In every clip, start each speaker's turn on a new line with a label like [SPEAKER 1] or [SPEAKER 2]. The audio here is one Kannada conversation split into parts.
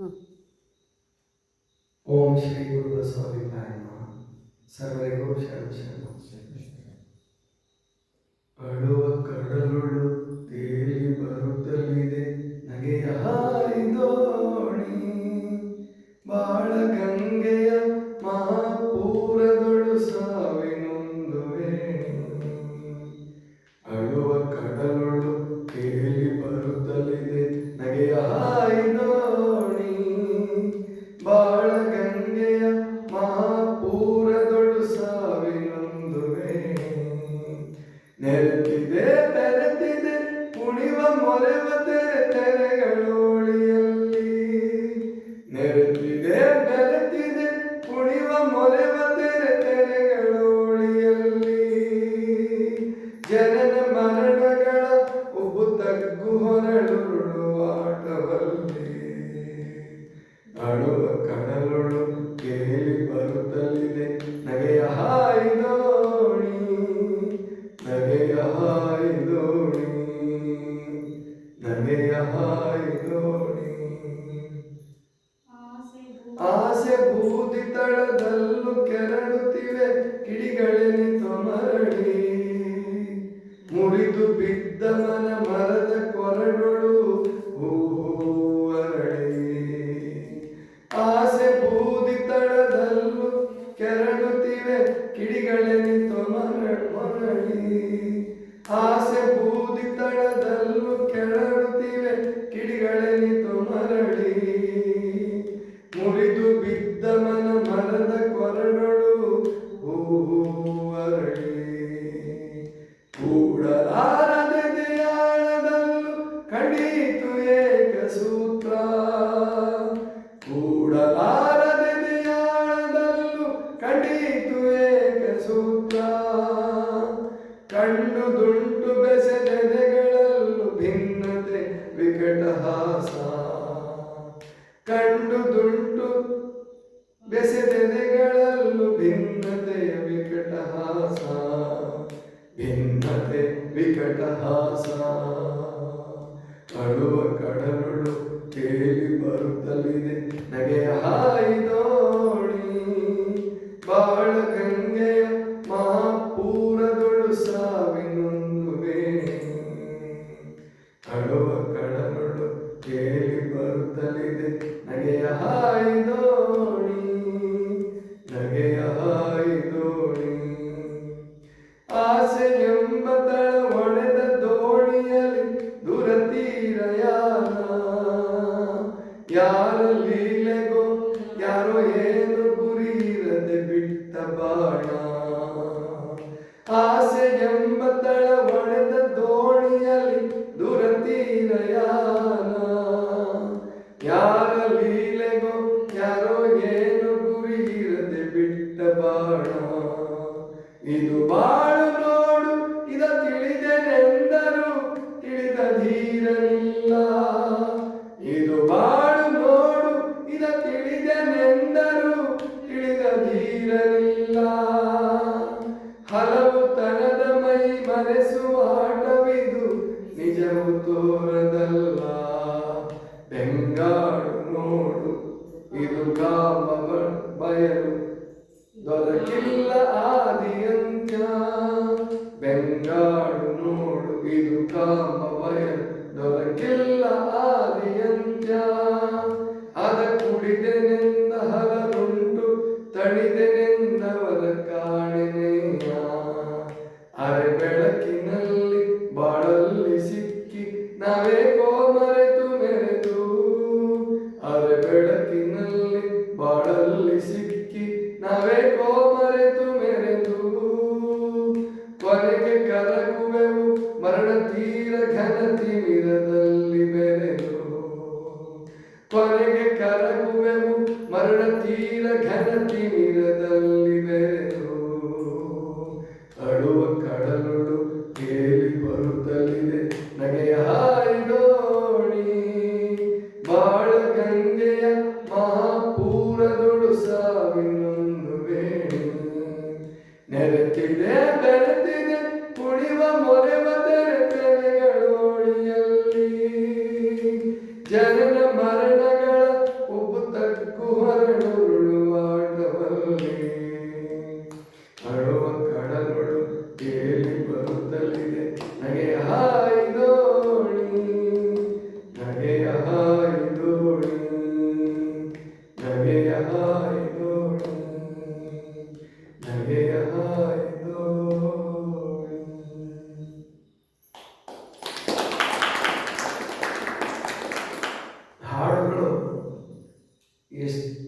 [SPEAKER 1] हाँ। ओम श्री गुरु प्रसादिताय नमः। सर्वे गुरु शरण शरण। अड़ो करडलो ಹಾರಿದೋಣಿ ಆಸೆ ಬೂದಿ ತಳದಲ್ಲೂ ಕೆರಡುತ್ತಿವೆ ಕಿಡಿಗಳೆನಿತು ಮರಳಿ ಮುರಿದು ಬಿದ್ದ ಮನ ಭಾಸ ಅಳುವ ಕಡಲುಳು ತೇಲಿ ಬರುತ್ತಲಿದೆ. ನಗೆ ಹಾಯಿದೋ കാശയം ನಡೆಸುವ ನಿಜವು ತೋರದಲ್ಲ. ನೋಡು. ಇದು ಕಾಮ ದೊರಕಿಲ್ಲ ಬೆಂಗಾಡು ನೋಡು. ಇದು ಕಾಮ ಬಯಲು. ದೊರಕಿಲ್ಲ Evet,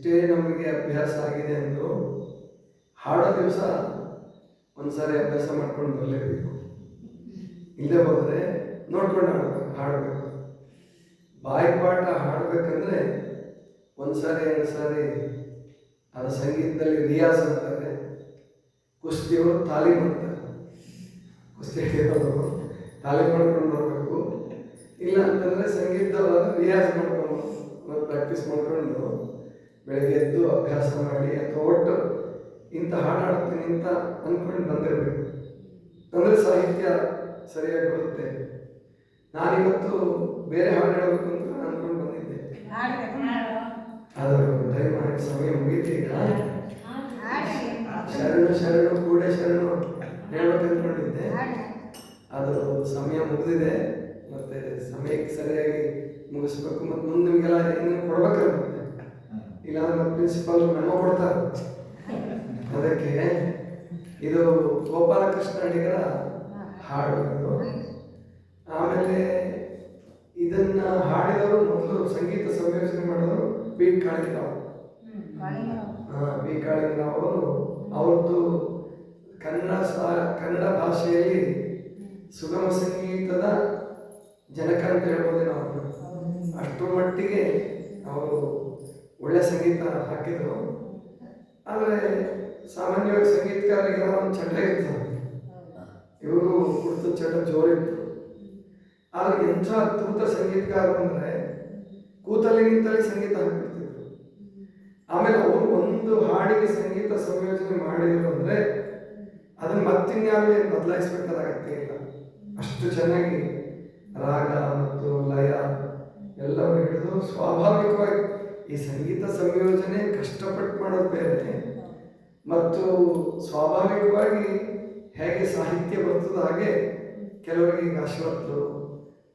[SPEAKER 1] ಎಷ್ಟೇ ನಮಗೆ ಅಭ್ಯಾಸ ಆಗಿದೆ ಎಂದು ಹಾಡೋ ದಿವಸ ಒಂದ್ಸಾರಿ ಅಭ್ಯಾಸ ಮಾಡ್ಕೊಂಡು ಬರಲೇಬೇಕು. ಇಲ್ಲೇ ಹೋದರೆ ನೋಡ್ಕೊಂಡು ಹಾಡಬೇಕು. ಹಾಡಬೇಕು ಬಾಯಿಪಾಠ ಹಾಡಬೇಕಂದ್ರೆ ಒಂದು ಸಾರಿ ಎರಡು ಸಾರಿ ಅದರ ಸಂಗೀತದಲ್ಲಿ ರಿಯಾಸ್ ಅಂತಾರೆ ಕುಸ್ತಿಯವರು ತಾಲೀಮ್ ಅಂತಾರೆ ಕುಸ್ತಿ ಹಿಡಿಯೋರು ತಾಲೀಮ್ ಮಾಡ್ಕೊಂಡು ಬರಬೇಕು. ಇಲ್ಲ ಅಂತಂದರೆ ಸಂಗೀತದಲ್ಲಿ ರಿಯಾಸ್ ಮಾಡ್ಕೊಂಡು ಪ್ರಾಕ್ಟೀಸ್ ಮಾಡ್ಕೊಂಡು ಬೆಳಗ್ಗೆ ಎದ್ದು ಅಭ್ಯಾಸ ಮಾಡಿ ಅಥವಾ ಒಟ್ಟು ಇಂಥ ಹಾಡು ಹಾಡ್ತೀನಿ ಅಂತ ಅಂದ್ಕೊಂಡು ಬಂದಿರಬೇಕು. ಅಂದರೆ ಸಾಹಿತ್ಯ ಸರಿಯಾಗಿ ಬರುತ್ತೆ. ನಾನಿವತ್ತು ಬೇರೆ ಹಾಡು ಹೇಳಬೇಕು ಅಂತ ಅಂದ್ಕೊಂಡು ಬಂದಿದ್ದೆ. ಅದು ಟೈಮ್ ಸಮಯ ಮುಗೀತು ಶರಣು ಶರಣು ಕೂಡ ಶರಣು ಹೇಳ್ಬೇಕು ಅಂದ್ಕೊಂಡಿದ್ದೆ. ಅದು ಸಮಯ ಮುಗಿದಿದೆ. ಮತ್ತೆ ಸಮಯಕ್ಕೆ ಸರಿಯಾಗಿ ಮುಗಿಸ್ಬೇಕು. ಮತ್ತು ಮುಂದೆ ನಿಮಗೆಲ್ಲ ಏನೇನು ಕೊಡ್ಬೇಕಲ್ಲ ಮತ್ತೆ ಇಲ್ಲಾಂದ್ರೆ ಪ್ರಿನ್ಸಿಪಾಲ್ ಮೆಮೊ ಕೊಡ್ತಾರೆ. ಅದಕ್ಕೆ ಇದು ಗೋಪಾಲಕೃಷ್ಣ ಅಡಿಗರ ಹಾಡು ಇದು. ಆಮೇಲೆ ಇದನ್ನ ಹಾಡಿದವರು ಮೊದಲು ಸಂಗೀತ ಸಂಯೋಜನೆ ಮಾಡಿದವರು ಬಿ ಕಾಳಿಂಗರಾವ್. ಬಿ ಕಾಳಿಂಗರಾವ್ ಅವರು. ಅವ್ರದ್ದು ಕನ್ನಡ ಸಾ ಕನ್ನಡ ಭಾಷೆಯಲ್ಲಿ ಸುಗಮ ಸಂಗೀತದ ಜನಕ ಅಂತ ಹೇಳ್ಬೋದೇನೋ ನಾವು ಅಷ್ಟರ ಮಟ್ಟಿಗೆ ಅವರು ಒಳ್ಳೆ ಸಂಗೀತ ಹಾಕಿದ್ರು. ಆದರೆ ಸಾಮಾನ್ಯವಾಗಿ ಸಂಗೀತಗಾರರಿಗೆ ಒಂದು ಚಟ ಇತ್ತು. ಇವರು ಕುಡಿದು ಚಟ ಜೋರಿತ್ತು. ಆದರೆ ಎಂಥ ಅದ್ಭುತ ಸಂಗೀತಗಾರರು ಅಂದರೆ ಕೂತಲ್ಲಿ ನಿಂತಲ್ಲಿ ಸಂಗೀತ ಹಾಕ್ಬಿಡ್ತಿದ್ರು. ಆಮೇಲೆ ಅವರು ಒಂದು ಹಾಡಿಗೆ ಸಂಗೀತ ಸಂಯೋಜನೆ ಮಾಡಿದ್ರು ಅಂದರೆ ಅದನ್ನು ಮತ್ತಿನ್ಯಾವೇ ಬದಲಾಯಿಸ್ಬೇಕಾದ ಅಗತ್ಯ ಇಲ್ಲ. ಅಷ್ಟು ಚೆನ್ನಾಗಿ ರಾಗ ಮತ್ತು ಲಯ ಎಲ್ಲವೂ ಹಿಡಿದು ಸ್ವಾಭಾವಿಕವಾಗಿ ಈ ಸಂಗೀತ ಸಂಯೋಜನೆ ಕಷ್ಟಪಟ್ಟು ಮಾಡೋದು ಬೇರೆ ಮತ್ತು ಸ್ವಾಭಾವಿಕವಾಗಿ ಹೇಗೆ ಸಾಹಿತ್ಯ ಬರ್ತದೋ ಹಾಗೆ ಕೆಲವರಿಗೆ ಈಗ ಅಶ್ವತ್ಥರು,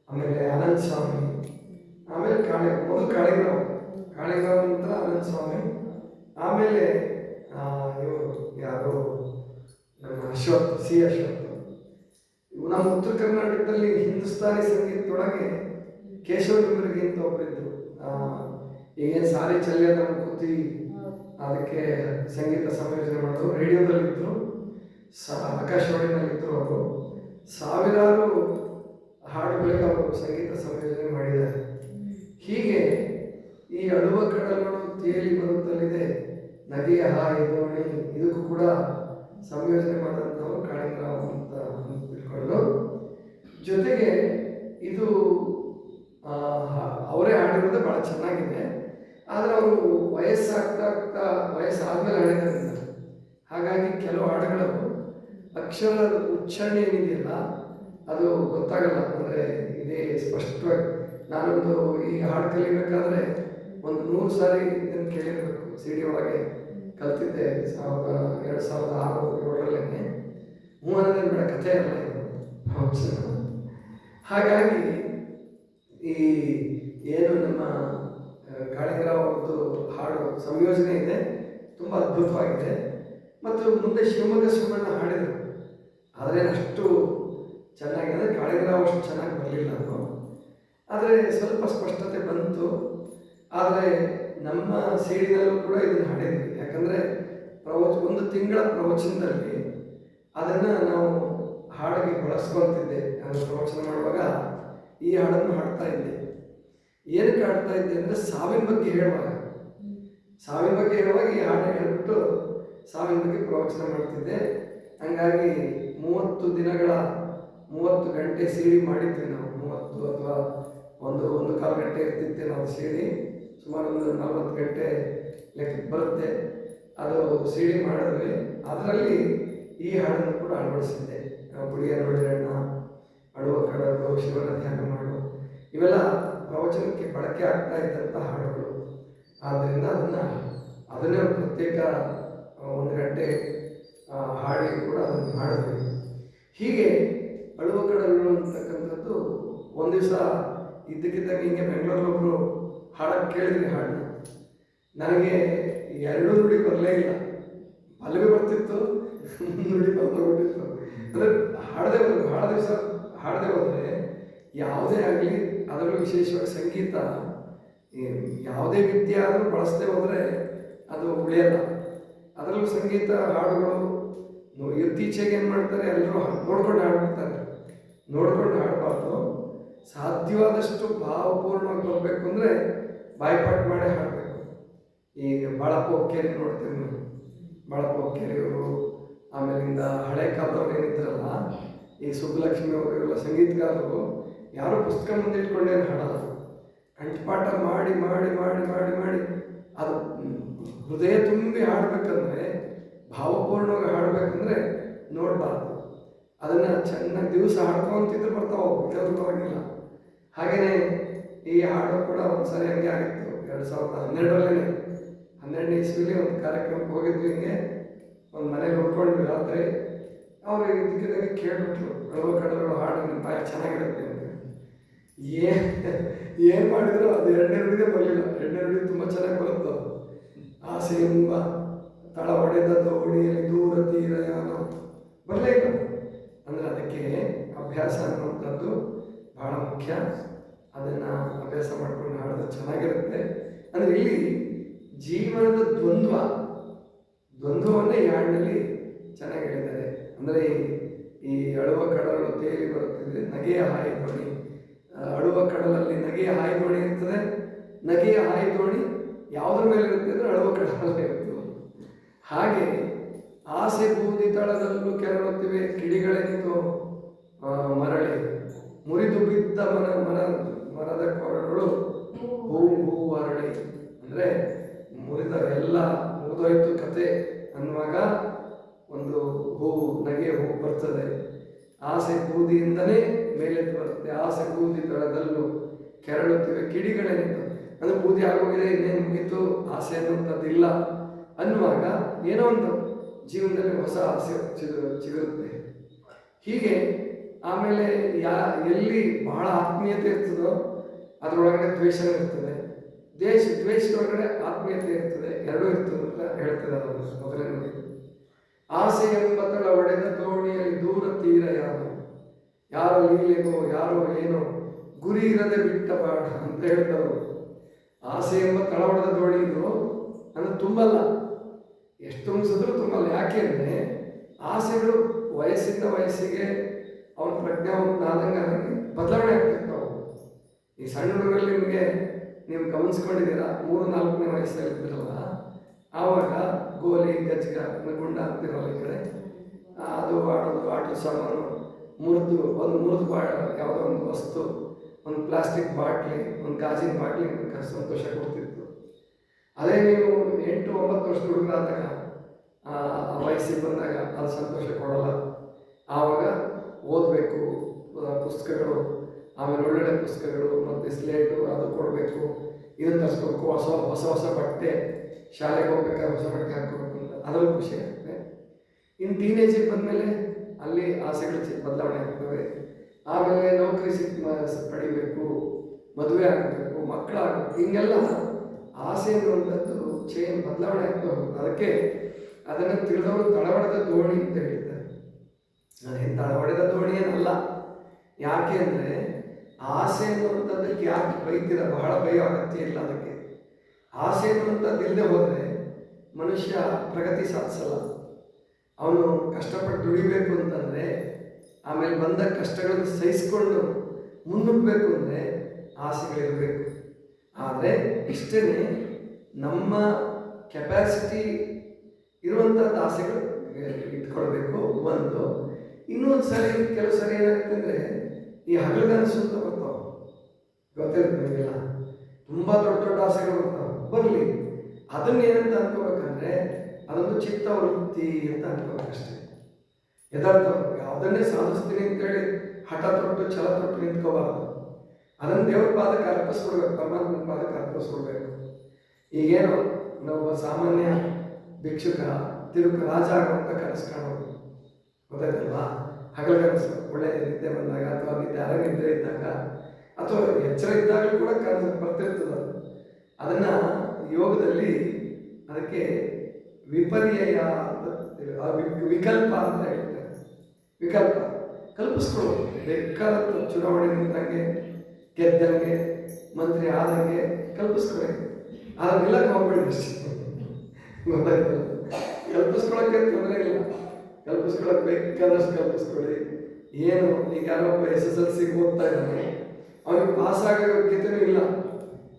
[SPEAKER 1] ಆಮೇಲೆ ಆನಂದ್ ಸ್ವಾಮಿ, ಆಮೇಲೆ ಕಾಳಿ ಮೊದಲು ಕಾಳಿಗಾವ್ ಕಾಳಿಗಾವ್ ನಂತರ ಆನಂದ್ ಸ್ವಾಮಿ, ಆಮೇಲೆ ಇವರು ಯಾರು? ನಮ್ಮ ಅಶ್ವಥ್ ಸಿ ಅಶ್ವಥ್ ನಮ್ಮ ಉತ್ತರ ಕರ್ನಾಟಕದಲ್ಲಿ ಹಿಂದೂಸ್ತಾನಿ ಸಂಗೀತದೊಳಗೆ ಕೇಶವ ಇವರಿಗೆ ಅಂತ ಒಬ್ಬರಿದ್ರು ಈಗೇನು ಸಾರಿ ಚಲ್ಲಿ ಅಂತ ಕೂತಿ ಅದಕ್ಕೆ ಸಂಗೀತ ಸಂಯೋಜನೆ ಮಾಡೋದು ರೇಡಿಯೋದಲ್ಲಿದ್ದರು ಸ ಆಕಾಶವಾಣಿನಲ್ಲಿದ್ದರು ಅವರು. ಸಾವಿರಾರು ಹಾಡುಗಳಿಗೆ ಅವರು ಸಂಗೀತ ಸಂಯೋಜನೆ ಮಾಡಿದ್ದಾರೆ. ಹೀಗೆ ಈ ಅಳುವ ಕಡಲುಗಳು ತೇಲಿ ಬರುತ್ತಲಿದೆ. ನದಿಯ ಹಾಯಿ ದೋಣಿ ಇದಕ್ಕೂ ಕೂಡ ಸಂಯೋಜನೆ ಮಾಡಿದಂಥವ್ರು ಕಾಳಿಂಗರಾವ್ ಅಂತ ತಿಳ್ಕೊಂಡು. ಜೊತೆಗೆ ಇದು ಅವರೇ ಹಾಡಿರೋದು ಭಾಳ ಚೆನ್ನಾಗಿದೆ. ಆದರೆ ಅವರು ವಯಸ್ಸಾಗ್ತಾ ಆಗ್ತಾ ವಯಸ್ಸಾದ್ಮೇಲೆ ಹಾಡಿದ್ರಿಂದ ಹಾಗಾಗಿ ಕೆಲವು ಹಾಡುಗಳು ಅಕ್ಷರದ ಉಚ್ಚಾರಣೆ ಏನಿದೆಯಲ್ಲ, ಅದು ಗೊತ್ತಾಗಲ್ಲ. ಅಂದರೆ ಇದೇ ಸ್ಪಷ್ಟವಾಗಿ ನಾನೊಂದು ಈ ಹಾಡು ಕಲಿಬೇಕಾದ್ರೆ ಒಂದು ನೂರು ಸಾರಿ ಇದನ್ನು ಕೇಳಿರಬೇಕು. ಸಿ ಡಿ ಒಳಗೆ ಕಲ್ತಿದ್ದೆ ಸಾವಿರದ ಎರಡು ಸಾವಿರದ ಆರು ಏಳರಲ್ಲೇ ಅನ್ನೋದೇನು ಬೇಡ, ಕಥೆ ಪ್ರವಚನ ಹಾಗಾಗಿ ಈ ಏನು ನಮ್ಮ ಕಾಳಿಂಗರಾವ್ ಅವ್ರದ್ದು ಹಾಡು ಸಂಯೋಜನೆ ಇದೆ. ತುಂಬ ಅದ್ಭುತವಾಗಿದೆ. ಮತ್ತು ಮುಂದೆ ಶಿವಮೊಗ್ಗ ಶಿವಣ್ಣ ಹಾಡಿದರು. ಆದರೆ ಅಷ್ಟು ಚೆನ್ನಾಗಿ, ಅಂದರೆ ಕಾಳಿಂಗರಾವ್ ಅಷ್ಟು ಚೆನ್ನಾಗಿ ಬರಲಿಲ್ಲ ಅದು. ಆದರೆ ಸ್ವಲ್ಪ ಸ್ಪಷ್ಟತೆ ಬಂತು. ಆದರೆ ನಮ್ಮ ಸೀಡಿನಲ್ಲೂ ಕೂಡ ಇದನ್ನು ಹಾಡಿದ್ವಿ. ಯಾಕಂದರೆ ಪ್ರವಚ, ಒಂದು ತಿಂಗಳ ಪ್ರವಚನದಲ್ಲಿ ಅದನ್ನು ನಾವು ಹಾಡಿಗೆ ಬಳಸ್ಕೊಳ್ತಿದ್ದೆ ನಾನು ಪ್ರವಚನ ಮಾಡುವಾಗ ಈ ಹಾಡನ್ನು ಹಾಡ್ತಾ ಇದ್ದೆ. ಏನಕ್ಕೆ ಹಾಡ್ತಾ ಇದ್ದೆ ಅಂದರೆ ಸಾವಿನ ಬಗ್ಗೆ ಹೇಳುವಾಗ. ಸಾವಿನ ಬಗ್ಗೆ ಹೇಳುವಾಗ ಈ ಹಾಡನ್ನ ಹೇಳ್ಬಿಟ್ಟು ಸಾವಿನ ಬಗ್ಗೆ ಪ್ರವಚನ ಮಾಡ್ತಿದ್ದೆ. ಹಂಗಾಗಿ ಮೂವತ್ತು ದಿನಗಳ ಮೂವತ್ತು ಗಂಟೆ ಸೀಡಿ ಮಾಡಿದ್ವಿ ನಾವು. ಮೂವತ್ತು ಅಥವಾ ಒಂದು ಒಂದು ಕಾಲು ಗಂಟೆ ಇರ್ತಿತ್ತೆ ನಾವು ಸೀಡಿ. ಸುಮಾರು ಒಂದು ನಲವತ್ತು ಗಂಟೆ ಲೆಕ್ಕಕ್ಕೆ ಬರುತ್ತೆ. ಅದು ಸೀಡಿ ಮಾಡಿದ್ವಿ. ಅದರಲ್ಲಿ ಈ ಹಾಡನ್ನು ಕೂಡ ಅಳವಡಿಸಿದ್ದೆ. ಪುಡಿಯ ನೋಡಿರಣ್ಣ ಅಳುವ ಕಡಲು ಶಿವನ ಧ್ಯಾನ ಮಾಡು ಇವೆಲ್ಲ ಪ್ರವಚನಕ್ಕೆ ಬಳಕೆ ಆಗ್ತಾ ಇದ್ದಂಥ ಹಾಡುಗಳು. ಆದ್ದರಿಂದ ಅದನ್ನು, ಅದನ್ನೇ ಪ್ರತ್ಯೇಕ ಒಂದು ಗಂಟೆ ಹಾಡಿ ಕೂಡ ಅದನ್ನು ಮಾಡಿದ್ವಿ ಹೀಗೆ ಅಳುವ ಕಡಲು ಅಂತಕ್ಕಂಥದ್ದು ಒಂದು ದಿವಸ ಇದ್ದಕ್ಕಿದ್ದಾಗ ಹಿಂಗೆ ಬೆಂಗಳೂರಲ್ಲೊಬ್ಬರು ಹಾಡಕ್ಕೆ ಕೇಳಿದ್ರಿ ಹಾಡು ನನಗೆ ಎರಡೂ ನುಡಿ ಬರಲೇ ಇಲ್ಲ. ಪಲ್ಲವಿ ಬರ್ತಿತ್ತು ನುಡಿ ಬಂದೋಗ್ಬಿಟ್ಟಿತ್ತು ಅಂದರೆ ಹಾಡದೆ ಹೋದ್ರೆ ಭಾಳ ದಿವಸ ಹಾಡದೆ ಹೋದರೆ ಯಾವುದೇ ಆಗಲಿ ಅದರಲ್ಲೂ ವಿಶೇಷವಾಗಿ ಸಂಗೀತ ಯಾವುದೇ ವಿದ್ಯೆ ಆದರೂ ಬಳಸದೆ ಹೋದರೆ ಅದು ಉಳಿಯಲ್ಲ. ಅದರಲ್ಲೂ ಸಂಗೀತ ಹಾಡುಗಳು ಇತ್ತೀಚೆಗೆ ಏನು ಮಾಡ್ತಾರೆ, ಎಲ್ಲರೂ ನೋಡ್ಕೊಂಡು ಹಾಡ್ಬಿಡ್ತಾರೆ. ನೋಡ್ಕೊಂಡು ಹಾಡಬಾರ್ದು. ಸಾಧ್ಯವಾದಷ್ಟು ಭಾವಪೂರ್ಣವಾಗಿ ಬರಬೇಕು ಅಂದರೆ ಬಾಯ್ಪಾಟ್ ಮಾಡೇ ಹಾಡಬೇಕು. ಈಗ ಬಾಳಪ್ಪ ಒಕ್ಕೇರಿ ನೋಡ್ತೀವಿ ನೀವು. ಬಾಳಪ್ಪ ಆಮೇಲಿಂದ ಹಳೆ ಕಾಲದವ್ರು ಏನಿದ್ರಲ್ಲ ಈ ಸುಬ್ಬಲಕ್ಷ್ಮಿ ಅವರು, ಇವರೆಲ್ಲ ಸಂಗೀತಗಾರರು, ಯಾರು ಪುಸ್ತಕ ಮುಂದೆ ಹಾಡಲ್ಲ ಕಂಠಪಾಠ ಮಾಡಿ ಮಾಡಿ ಮಾಡಿ ಮಾಡಿ ಮಾಡಿ. ಅದು ಹೃದಯ ತುಂಬಿ ಹಾಡಬೇಕಂದ್ರೆ, ಭಾವಪೂರ್ಣವಾಗಿ ಹಾಡಬೇಕಂದ್ರೆ ನೋಡಬಾರ್ದು. ಅದನ್ನು ಚೆನ್ನಾಗಿ ದಿವಸ ಹಾಡ್ಕೊಂತಿದ್ರೆ ಬರ್ತಾವೆ ಉಪಯೋಗವಾಗಿಲ್ಲ ಹಾಗೆಯೇ ಈ ಹಾಡು ಕೂಡ ಒಂದು ಸರಿ ಹಂಗೆ ಆಗಿತ್ತು, ಎರಡು ಸಾವಿರದ ಹನ್ನೆರಡರಲ್ಲೇ ಹನ್ನೆರಡನೇ ಇಸ್ವಿಲಿ ಒಂದು ಕಾರ್ಯಕ್ರಮಕ್ಕೆ ಹೋಗಿದ್ವಿ ಹಿಂಗೆ. ಒಂದು ಮನೇಲಿ ಉಳ್ಕೊಂಡ್ವಿ ರಾತ್ರಿ. ಅವರು ಇದಕ್ಕೆ ಕೇಳ್ಬಿಟ್ರು ಕಡವ ಕಡಗಳು ಹಾಡು ನಿಮ್ಮ ಬಾಯಿ ಚೆನ್ನಾಗಿರುತ್ತೆ ಅಂತ. ಏನು ಏನು ಮಾಡಿದ್ರು? ಅದು ಎರಡನೇ ನುಡಿದೇ ಬರಲಿಲ್ಲ. ಎರಡನೇ ತುಂಬ ಚೆನ್ನಾಗಿ ಬರುತ್ತೆ. ಆಸೆ ಎಂಬ ತಳ ಹೊಡೆದ ದೋಣಿಯಲ್ಲಿ ದೂರ ತೀರ ಬರಲೇ ಇಲ್ಲ. ಅಂದರೆ ಅದಕ್ಕೆ ಅಭ್ಯಾಸ ಅನ್ನುವಂಥದ್ದು ಬಹಳ ಮುಖ್ಯ. ಅದನ್ನು ಅಭ್ಯಾಸ ಮಾಡಿಕೊಂಡು ಹಾಡೋದು ಚೆನ್ನಾಗಿರುತ್ತೆ. ಅಂದರೆ ಇಲ್ಲಿ ಜೀವನದ ದ್ವಂದ್ವ, ದ್ವಂದ್ವವನ್ನೇ ಈ ಹಾಡಿನಲ್ಲಿ ಚೆನ್ನಾಗಿ ಹೇಳಿದ್ದಾರೆ. ಅಂದರೆ ಈ ಅಳುವ ಕಡಲು ತೇಲಿ ಬರುತ್ತಿದೆ ನಗೆಯ ಹಾಯಿ ದೋಣಿ ಅಳುವ ಕಡಲಲ್ಲಿ ನಗೆಯ ಹಾಯಿ ದೋಣಿ ಇರ್ತದೆ. ನಗೆಯ ಹಾಯಿ ದೋಣಿ ಯಾವುದ್ರ ಮೇಲೆ ಇರುತ್ತೆ ಅಂದರೆ ಅಳುವ ಕಡಲಲ್ಲೇ ಇರ್ತದೆ ಹಾಗೆ ಆಸೆ ಬೂದಿ ತಳದಲ್ಲೂ ಕೆರಳುತ್ತಿವೆ ಕಿಡಿಗಳೆಂದು ಮರಳಿ. ಮುರಿದು ಬಿದ್ದ ಮನ ಮನ, ಮರದ ಕೊರಳು ಹೂ ಹೂ ಅರಳಿ. ಅಂದರೆ ಮುರಿದ ಎಲ್ಲ ಮುಗಿದೋಯ್ತು ಕತೆ ಅನ್ನುವಾಗ ಒಂದು ಹೂವು ನಗೆ ಹೂವು ಬರ್ತದೆ. ಆಸೆ ಬೂದಿಯಿಂದಲೇ ಮೇಲೆ ಬರುತ್ತೆ. ಆಸೆ ಬೂದಿ ತಳದಲ್ಲೂ ಕೆರಳುತ್ತಿವೆ ಕಿಡಿಗಳೇನಿತ್ತು ಅಂದರೆ ಬೂದಿ ಆಗೋಗಿದೆ, ಇನ್ನೇನು ಮುಗೀತು? ಆಸೆ ಅನ್ನುವಂಥದ್ದಿಲ್ಲ. ಅನ್ನುವಾಗ ಏನೋ ಒಂದು ಜೀವನದಲ್ಲಿ ಹೊಸ ಆಸೆ ಚಿಗುರು, ಚಿಗುರುತ್ತೆ. ಹೀಗೆ ಆಮೇಲೆ ಯಾ, ಎಲ್ಲಿ ಬಹಳ ಆತ್ಮೀಯತೆ ಇರ್ತದೋ, ಅದರೊಳಗಡೆ ದ್ವೇಷ ಇರ್ತದೆ ದೇಶ ದ್ವೇಷದೊಳಗಡೆ ಆತ್ಮೀಯತೆ ಇರ್ತದೆ. ಎರಡೂ ಇರ್ತದೆ ಅಂತ ಹೇಳ್ತದೆ ಮೊದಲೇ ನೋಡಿ ಆಸೆ ಎಂಬ ತಳ ಒಡೆದ ದೋಣಿಯಲ್ಲಿ ದೂರ ತೀರ ಯಾರು? ಯಾರೋ ಲೀಲೆಗೋ ಯಾರೋ ಏನೋ, ಗುರಿ ಇರದೆ ಬಿಟ್ಟ ಪಾಠ ಅಂತ ಹೇಳ್ತಾರೆ? ಆಸೆ ಎಂಬ ತಳ ಒಡೆದ ದೋಣಿ ಇದು? ಅಂದ್ರೆ ತುಂಬಲ್ಲ. ಎಷ್ಟು ತುಂಬಿಸಿದ್ರು ತುಂಬಲ್ಲ. ಯಾಕೆ ಅಂದರೆ ಆಸೆಗಳು ವಯಸ್ಸಿಂದ ವಯಸ್ಸಿಗೆ ಅವನ ಪ್ರಜ್ಞಾವಂತ ಆದಂಗೆ ಬದಲಾವಣೆ ಆಗ್ತಿರ್ತಾವೆ. ಈ ಸಣ್ಣ ಹುಡುಗರಲ್ಲಿ ನಿಮಗೆ, ನೀವು ಗಮನಿಸ್ಕೊಂಡಿದ್ದೀರಾ? ಮೂರು, ನಾಲ್ಕನೇ ವಯಸ್ಸಲ್ಲಿ ಇದ್ದಿರಲ್ಲ ಆವಾಗ ಗೋಲಿ ಗಜ್ಗ ಗುಂಡ ಅಂತಿರಲ್ಲ ಈ ಕಡೆ? ಅದು ಆಡೋದು ಆಟದ ಸಾಮಾನು. ಮುರಿದು, ಒಂದು ಮುರಿದು ಬಾ, ಯಾವುದೋ ಒಂದು ವಸ್ತು, ಒಂದು ಪ್ಲಾಸ್ಟಿಕ್ ಬಾಟ್ಲಿ, ಒಂದು ಗಾಜಿನ ಬಾಟ್ಲಿ ಸಂತೋಷ ಕೊಡ್ತಿತ್ತು. ಅದೇ ನೀವು ಎಂಟು, ಒಂಬತ್ತು ವರ್ಷದ ಹುಡುಗರಾದಾಗ ವಯಸ್ಸಿಗೆ ಬಂದಾಗ ಅದು ಸಂತೋಷ ಕೊಡಲ್ಲ. ಆವಾಗ ಓದಬೇಕು ಪುಸ್ತಕಗಳು, ಆಮೇಲೆ ಒಳ್ಳೊಳ್ಳೆ ಪುಸ್ತಕಗಳು, ಮತ್ತು ಸ್ಲೇಟು ಅದು ಕೊಡಬೇಕು. ಇದನ್ನು ತರಿಸ್ಬೇಕು ಹೊಸ ಹೊಸ ಹೊಸ ಬಟ್ಟೆ. ಶಾಲೆಗೆ ಹೋಗ್ಬೇಕಾದ್ರೆ ಹೊಸ ಬಟ್ಟೆ ಹಾಕ್ಕೋಬೇಕು ಅಂತ. ಅದೊಂದು ಖುಷಿ ಆಗುತ್ತೆ. ಇನ್ನು ಟೀನೇಜಿಗೆ ಬಂದಮೇಲೆ ಅಲ್ಲಿ ಆಸೆಗಳು ಬದಲಾವಣೆ ಆಗ್ತವೆ. ಆಮೇಲೆ ನೌಕರಿ ಸಿಕ್ ಪಡಿಬೇಕು, ಮದುವೆ ಆಗಬೇಕು ಮಕ್ಕಳಾಗಬೇಕು ಹಿಂಗೆಲ್ಲ ಆಸೆ ಅನ್ನುವಂಥದ್ದು ಚೇನ್ ಬದಲಾವಣೆ ಆಗ್ತಾ ಅದಕ್ಕೆ ಅದನ್ನು ತಿಳಿದವರು ತಳವಡದ ದೋಣಿ ಅಂತ ಹೇಳ್ತಾರೆ. ಅದೇನು ತಳವಡೆದ ದೋಣಿ ಏನಲ್ಲ. ಯಾಕೆ ಅಂದರೆ ಆಸೆ ಅನ್ನುವಂಥದ್ದಕ್ಕೆ ಯಾಕೆ ಬೈತೀರ? ಬಹಳ ಭಯ, ಅಗತ್ಯ ಇಲ್ಲ ಅದಕ್ಕೆ. ಆಸೆ ಅಂತ ಇಲ್ಲದೆ ಹೋದರೆ ಮನುಷ್ಯ ಪ್ರಗತಿ ಸಾಧಿಸಲ್ಲ. ಅವನು ಕಷ್ಟಪಟ್ಟು ದುಡಿಬೇಕು ಅಂತಂದರೆ, ಆಮೇಲೆ ಬಂದ ಕಷ್ಟಗಳನ್ನು ಸಹಿಸಿಕೊಂಡು ಮುನ್ನುಗ್ಗಬೇಕು ಅಂದರೆ ಆಸೆಗಳಿರಬೇಕು. ಆದರೆ ಇಷ್ಟೇ ನಮ್ಮ ಕೆಪಾಸಿಟಿ ಇರುವಂಥದ್ದು ಆಸೆಗಳು ಇಟ್ಕೊಳ್ಬೇಕು ಒಂದು. ಇನ್ನೊಂದು ಸರಿ, ಕೆಲವು ಸರಿ ಏನಾಗುತ್ತೆ ಅಂದರೆ ಈ ಹಗಲುಗನಸು ಅಂತ ಬರ್ತಾವೆ. ತುಂಬಾ ತುಂಬ ದೊಡ್ಡ ದೊಡ್ಡ ಆಸೆಗಳು ಬರ್ತಾವೆ. ಬರಲಿ. ಅದನ್ನ ಏನಂತ ಅನ್ಕೋಬೇಕಂದ್ರೆ, ಅದೊಂದು ಚಿತ್ತ ವೃತ್ತಿ ಅಂತ ಅನ್ಕೋಬೇಕಷ್ಟೇ ಯಥಾರ್ಥ ಯಾವುದನ್ನೇ ಸಾಧಿಸ್ತೀನಿ ಅಂತೇಳಿ ಹಠ ತೊಟ್ಟು ಛಲ ತೊಟ್ಟು ನಿಂತ್ಕೋಬಾರ್ದು. ಅದನ್ನು ದೇವ್ರ ಪಾದಕ್ಕೆ ಅರ್ಪಿಸ್ಕೊಡ್ಬೇಕು, ಪರಮಾತ್ಮನ ಪಾದಕ್ಕೆ ಅರ್ಪಿಸ್ಕೊಡ್ಬೇಕು. ಈಗೇನು, ನಾವು ಸಾಮಾನ್ಯ ಭಿಕ್ಷುಕ, ತಿರುಕ ರಾಜ ಆಗುವಂತ ಕನಸು ಗೊತ್ತಾಯ್ತಲ್ವಾ? ಹಗಲ ಕನಸು ಒಳ್ಳೆ ನಿದ್ದೆ ಬಂದಾಗ ಅಥವಾ ನಿದ್ದೆ ಅರ ಇದ್ದಾಗ, ಅಥವಾ ಎಚ್ಚರ ಇದ್ದಾಗಲೂ ಕೂಡ ಕನಸು ಬರ್ತಿರ್ತದೆ. ಅದನ್ನು ಯೋಗದಲ್ಲಿ ಅದಕ್ಕೆ ವಿಪರ್ಯಯ ಅಂತ ವಿಕಲ್ಪ ಅಂತ ಹೇಳ್ತಾರೆ. ವಿಕಲ್ಪ. ಕಲ್ಪಿಸ್ಕೊಳ್ಳೋದು ಬೇಕಾದ ಚುನಾವಣೆ ನಿಂತಂಗೆ, ಗೆದ್ದಂಗೆ, ಮಂತ್ರಿ ಆದಂಗೆ ಕಲ್ಪಿಸ್ಕೊಳ್ಳಿ ಅದನ್ನೆಲ್ಲ ಹೋಗ್ಬೇಡಿ ಗೊತ್ತಾಯ್ತಲ್ಲ? ಕಲ್ಪಿಸ್ಕೊಳಕ್ಕೆ ತೊಂದರೆ ಇಲ್ಲ. ಕಲ್ಪಿಸ್ಕೊಳಕ್ ಬೇಕಾದಷ್ಟು ಕಲ್ಪಿಸ್ಕೊಳ್ಳಿ ಏನು, ಈಗ ಯಾರೋ ಎಸ್ ಎಸ್ ಎಲ್ ಸಿ ಓದ್ತಾ ಇದ್ದಾನೆ. ಅವನಿಗೆ ಪಾಸ್ ಆಗೋ ಯೋಗ್ಯತೆನೂ ಇಲ್ಲ.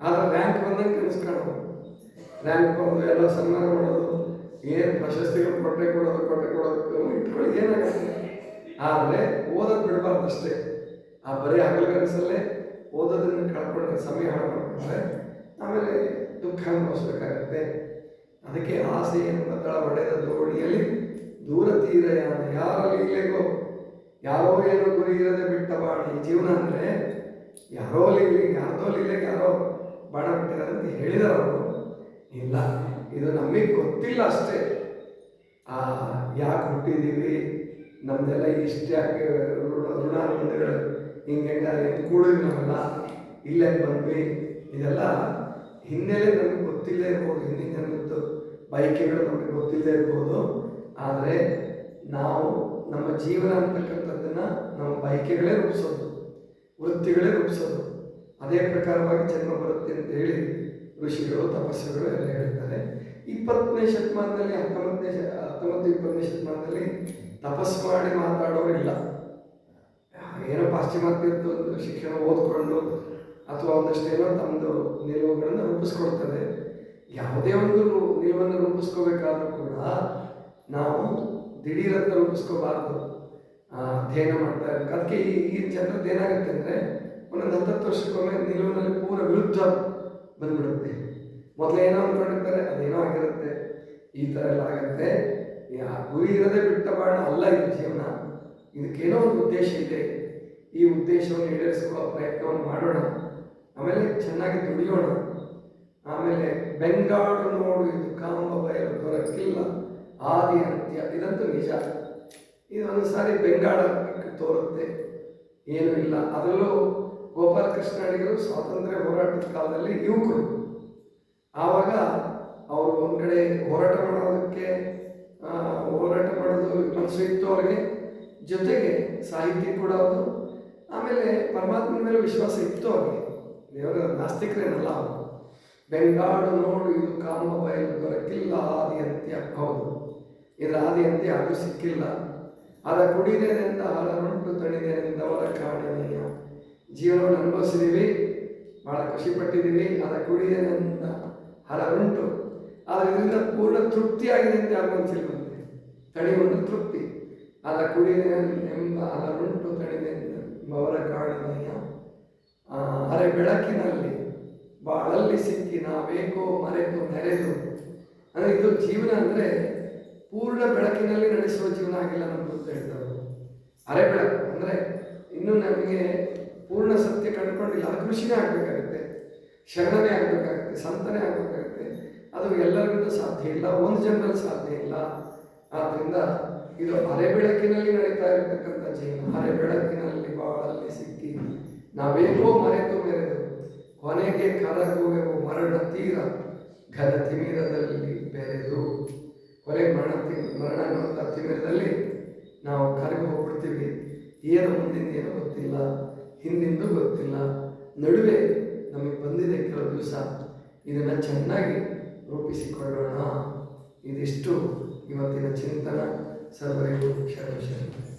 [SPEAKER 1] ಆದ್ರೆ ರ್ಯಾಂಕ್ ಬಂದಂಗೆ ಕನಸ್ಕೊಳ್ಳೋದು ರ್ಯಾಂಕ್ ಬಂದು ಎಲ್ಲ ಸನ್ಮಾನ ಮಾಡೋದು, ಏನು ಪ್ರಶಸ್ತಿಗಳು ಕೊಟ್ಟೆ ಕೊಡೋದು ಕೊಟ್ಟೆ ಕೊಡೋದು, ಇಟ್ಕೊಳ್ಳಿ, ಏನಾಗುತ್ತೆ? ಆದರೆ ಓದೋದು ಬಿಡಬಾರ್ದು ಅಷ್ಟೇ. ಆ ಬರೀ ಹಗಲುಗನಸಲ್ಲೇ ಓದೋದನ್ನು ಕಳ್ಕೊಂಡ್ರೆ, ಸಮಯ ಹಾಳು ಮಾಡ್ಕೊಂಡ್ರೆ ಆಮೇಲೆ ದುಃಖ ಅನುಭವಿಸ್ಬೇಕಾಗತ್ತೆ. ಅದಕ್ಕೆ ಆಸೆ ಏನು ಮಕ್ಕಳ ಒಡೆದ ದೋಣಿಯಲ್ಲಿ ದೂರ ತೀರ ಯಾವಾಗಲಿಗ್ಲೇಗೋ ಲೀಲೆಗೋ ಯಾರೋ ಏನೋ ಗುರಿ ಇರದೆ ಬಿಟ್ಟ ಬಾಣಿ. ಜೀವನ ಅಂದರೆ ಯಾರೋ ಲೀಲೆ, ಯಾರದೋ ಲೀಲೆಗೆ ಯಾರೋ ಬಾಣ ಅಂತ ಹೇಳಿದಾರೆ ಇಲ್ಲ, ಇದು ನಮಗೆ ಗೊತ್ತಿಲ್ಲ ಅಷ್ಟೇ. ಆ, ಯಾಕೆ ಹುಟ್ಟಿದ್ದೀವಿ ನಮ್ದೆಲ್ಲ ಇಷ್ಟ ಋಣಾನುಬಂಧಗಳು ಹಿಂಗೆ ಕೂಡಿದ್ವಿ ನಾವೆಲ್ಲ? ಇಲ್ಲೇ ಬಂದ್ವಿ. ಇದೆಲ್ಲ ಹಿನ್ನೆಲೆ ನಮಗೆ ಗೊತ್ತಿಲ್ಲದೆ ಇರ್ಬೋದು, ಹಿಂದಿನ ಜನ್ಮದ್ದು ಬೈಕೆಗಳು ನಮಗೆ ಗೊತ್ತಿಲ್ಲದೆ ಇರ್ಬೋದು. ಆದರೆ ನಾವು ನಮ್ಮ ಜೀವನ ಅಂತಕ್ಕಂಥದ್ದನ್ನು ನಮ್ಮ ಬೈಕೆಗಳೇ ರೂಪಿಸೋದು, ವೃತ್ತಿಗಳೇ ರೂಪಿಸೋದು. ಅದೇ ಪ್ರಕಾರವಾಗಿ ಜನ್ಮ ಬರುತ್ತೆ ಅಂತ ಹೇಳಿ ಋಷಿಗಳು, ತಪಸ್ಸುಗಳು ಎಲ್ಲ ಹೇಳ್ತಾರೆ. ಇಪ್ಪತ್ತನೇ ಶತಮಾನದಲ್ಲಿ, ಹತ್ತೊಂಬತ್ತನೇ ಹತ್ತೊಂಬತ್ತು, ಇಪ್ಪತ್ತನೇ ಶತಮಾನದಲ್ಲಿ ತಪಸ್ಸು ಮಾಡಿ ಮಾತಾಡೋರಿಲ್ಲ. ಏನೋ ಪಾಶ್ಚಿಮಾತ್ಯದ್ದು ಒಂದು ಶಿಕ್ಷಣ ಓದ್ಕೊಂಡು ಅಥವಾ ಒಂದಷ್ಟು ಏನೋ ತಮ್ಮದು ನಿಲುವುಗಳನ್ನು ರೂಪಿಸ್ಕೊಳ್ತದೆ ಯಾವುದೇ ಒಂದು ನಿಲುವನ್ನು ರೂಪಿಸ್ಕೋಬೇಕಾದ್ರೂ ಕೂಡ ನಾವು ದಿಢೀರಂತ ರೂಪಿಸ್ಕೋಬಾರ್ದು. ಅಧ್ಯಯನ ಮಾಡ್ತಾ ಇರಬೇಕು. ಅದಕ್ಕೆ ಈ ಜನರದ್ದು ಏನಾಗುತ್ತೆ ಅಂದರೆ ಒಂದೊಂದು ಹತ್ತತ್ತು ವರ್ಷಕ್ಕೊಮ್ಮೆ ನಿಲುವಿನಲ್ಲಿ ಪೂರ ವಿರುದ್ಧ ಬಂದ್ಬಿಡುತ್ತೆ. ಮೊದಲೇನೋ ಅಂದ್ಕೊಂಡಿರ್ತಾರೆ ಅದೇನೋ ಆಗಿರುತ್ತೆ, ಈ ಥರ ಎಲ್ಲ ಆಗುತ್ತೆ. ಗುರಿ ಇರದೆ ಬಿಟ್ಟ ಬಾಣ ಅಲ್ಲ ಇದು ಜೀವನ. ಇದಕ್ಕೇನೋ ಒಂದು ಉದ್ದೇಶ ಇದೆ. ಈ ಉದ್ದೇಶವನ್ನು ಈಡೇರಿಸಿಕೊಳ್ಳೋ ಪ್ರಯತ್ನವನ್ನು ಮಾಡೋಣ. ಆಮೇಲೆ ಚೆನ್ನಾಗಿ ದುಡಿಯೋಣ. ಆಮೇಲೆ ಬೆಂಗಾಡು ನೋಡು, ಇದು ಕಾಮ ಬಯಲು ದೊರಕಿಲ್ಲ. ಆದಿ ಅಂತ್ಯ, ಇದಂತೂ ನಿಜ. ಇದು ಒಂದು ಸಾರಿ ಬೆಂಗಾಡ ತೋರುತ್ತೆ. ಏನೂ ಇಲ್ಲ. ಅದರಲ್ಲೂ ಗೋಪಾಲಕೃಷ್ಣ ಅಡಿಗರು ಸ್ವಾತಂತ್ರ್ಯ ಹೋರಾಟದ ಕಾಲದಲ್ಲಿ ಯುವಕರು. ಆವಾಗ ಅವರು ಒಂದು ಕಡೆ ಹೋರಾಟ ಮಾಡೋದಕ್ಕೆ ಹೋರಾಟ ಮಾಡೋದು ಮನಸ್ಸು ಇತ್ತು ಅವರಿಗೆ. ಜೊತೆಗೆ ಸಾಹಿತ್ಯ ಕೂಡ ಅವರು ಆಮೇಲೆ ಪರಮಾತ್ಮನ ಮೇಲೆ ವಿಶ್ವಾಸ ಇತ್ತು ಅವರಿಗೆ. ದೇವರ ನಾಸ್ತಿಕರೇನಲ್ಲ ಅವರು. ಬೆಂಗಾಡು ನೋಡು, ಇದು ಕಾಮ ಬಯಲು ದೊರಕಿಲ್ಲ, ಆದಿ ಅಂತ್ಯ. ಹೌದು. ಇದರ ಆದಿ ಅಂತ್ಯ, ಅದು ಸಿಕ್ಕಿಲ್ಲ. ಅದ ಕುಡಿದೇನೆಂದ ಹಲನುಂಟು ತಣಿದೇನೆಂದವರ ಕಾಣನೀಯ ಜೀವನವನ್ನು ಅನುಭವಿಸಿದ್ದೀವಿ ಭಾಳ ಖುಷಿಪಟ್ಟಿದ್ದೀವಿ ಅದ ಹರ ಉಂಟು. ಆದರೆ ಇದರಿಂದ ಪೂರ್ಣ ತೃಪ್ತಿಯಾಗಿದೆ ಅಂತ ಯಾರಿಗೂ ತಳಿ ಒಂದು ತೃಪ್ತಿ. ಅದ ಕುಡಿದೇನೆಂಬ ಹಲವುಂಟು ತಣಿದೆಂಬವರ ಅವರ ಆ, ಅರೆ ಬೆಳಕಿನಲ್ಲಿ ಬಾಳಲ್ಲಿ ಸಿಕ್ಕಿ ನಾವೇಕೋ ಮರೆತು ನೆರೆದು. ಅಂದರೆ ಇದು ಜೀವನ ಅಂದರೆ ಪೂರ್ಣ ಬೆಳಕಿನಲ್ಲಿ ನಡೆಸುವ ಜೀವನ ಆಗಿಲ್ಲ ನಮ್ಮ ಅಂತ ಹೇಳ್ತಾರೆ ಅರೆ ಬೆಳಕು ಅಂದರೆ ಇನ್ನೂ ನಮಗೆ ಪೂರ್ಣ ಸತ್ಯ ಕಂಡುಕೊಂಡಿಲ್ಲ ಅದು ಕೃಷಿನೇ ಆಗಬೇಕಾಗುತ್ತೆ, ಶರಣನೇ ಆಗಬೇಕಾಗುತ್ತೆ, ಸಂತನೇ ಆಗಬೇಕಾಗುತ್ತೆ, ಅದು ಎಲ್ಲರಿಗೂ ಸಾಧ್ಯ ಇಲ್ಲ, ಒಂದು ಜನರಲ್ಲಿ ಸಾಧ್ಯ ಇಲ್ಲ. ಆದ್ದರಿಂದ ಇದು ಅರೆ ಬೆಳಕಿನಲ್ಲಿ ನಡೀತಾ ಇರತಕ್ಕಂಥ ಜೀವನ ಅರೆ ಬೆಳಕಿನಲ್ಲಿ ಬಾಳಲ್ಲಿ ಸಿಕ್ಕಿ ನಾವೇಕೋ ಮರೆತು ಮೆರೆದು ಕೊನೆಗೆ ಕರಗುವೆವು ಮರಣ ತೀರ ಘನ ತಿಮಿರದಲ್ಲಿ ಬೆರೆದು. ಕೊನೆ ಮರಣ ಮರಣ ಅನ್ನುವಂಥ ತಿಮಿರದಲ್ಲಿ ನಾವು ಕರಗಿ ಹೋಗ್ಬಿಡ್ತೀವಿ. ಏನು ಮುಂದಿನ ಏನು ಗೊತ್ತಿಲ್ಲ. ಹಿಂದಿಂದು ಗೊತ್ತಿಲ್ಲ. ನಡುವೆ ನಮಗೆ ಬಂದಿದೆ ಕೆಲವು ದಿವಸ. ಇದನ್ನು ಚೆನ್ನಾಗಿ ರೂಪಿಸಿಕೊಳ್ಳೋಣ. ಇದಿಷ್ಟು ಇವತ್ತಿನ ಚಿಂತನ. ಸರ್ವರಿಗೂ ಶರಣ.